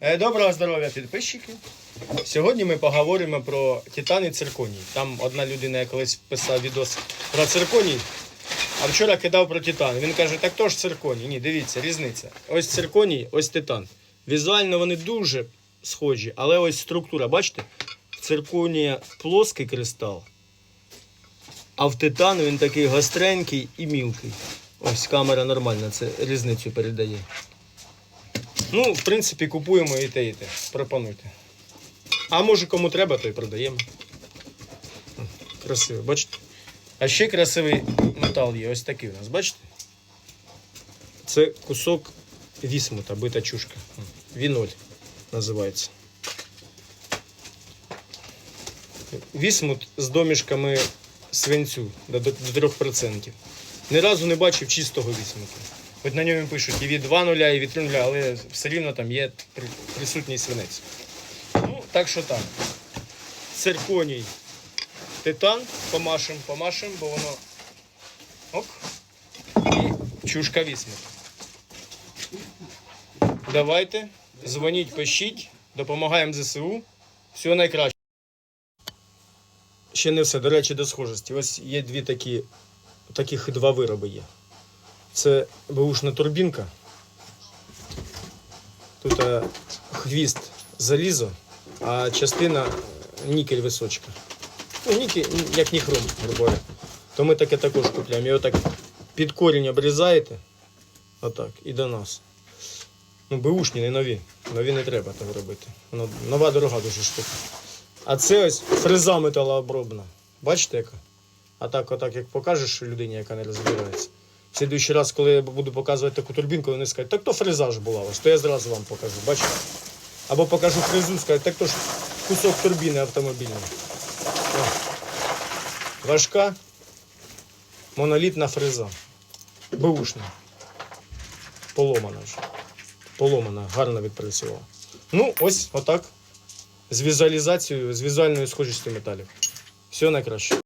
Е, Доброго здоров'я, підписчики. Сьогодні ми поговоримо про титан і цирконій. Там одна людина колись писав відос про цирконій, а вчора кидав про титан. Він каже, так то ж цирконій. Ні, дивіться, різниця. Ось цирконій, ось титан. Візуально вони дуже схожі, але ось структура, бачите? В цирконія плоский кристал, а в титану він такий гостренький і мілкий. Ось камера нормально це різницю передає. Ну, в принципі, купуємо і те, і те. Пропонуйте. А може кому треба, то й продаємо. Красиво, бачите? А ще красивий метал є. Ось такий у нас, бачите? Це кусок вісмута, бита чушка. Віноль називається. Вісмут з домішками свинцю до, до 3%. Ні разу не бачив чистого вісмуту. Хоч на ньому пишуть і від 2 нуля, і від 3 нуля, але все рівно там є присутній свинець. Ну, так що так. Цирконій титан, помашем, помашем, бо воно. Ок. І чушка вісмут. Давайте, дзвоніть, пишіть, допомагаємо ЗСУ. Всього найкраще. Ще не все, до речі, до схожості. Ось є дві такі, таких два вироби є. Це бушна турбінка. Тут е, хвіст залізо, а частина е, нікель височка. Ну, нікель, як ніхром, грубо. То ми таке також купляємо. Його так під корінь обрізаєте. Отак, і до нас. Ну, беушні, не нові. Нові не треба так робити. Воно нова дорога дуже штука. А це ось фреза металообробна. Бачите яка? А так, отак, як покажеш людині, яка не розбирається. В раз, коли я буду показувати таку турбінку, вони скажуть, так то фреза була вас, то я зразу вам покажу, бачите? Або покажу фрезу, скажуть, так то ж кусок турбіни автомобільної. Важка монолітна фреза. Бушна. Поломана вже. Поломана, гарно відпрацювала. Ну, ось отак. З візуалізацією, з візуальною схожістю металів. Всього найкраще.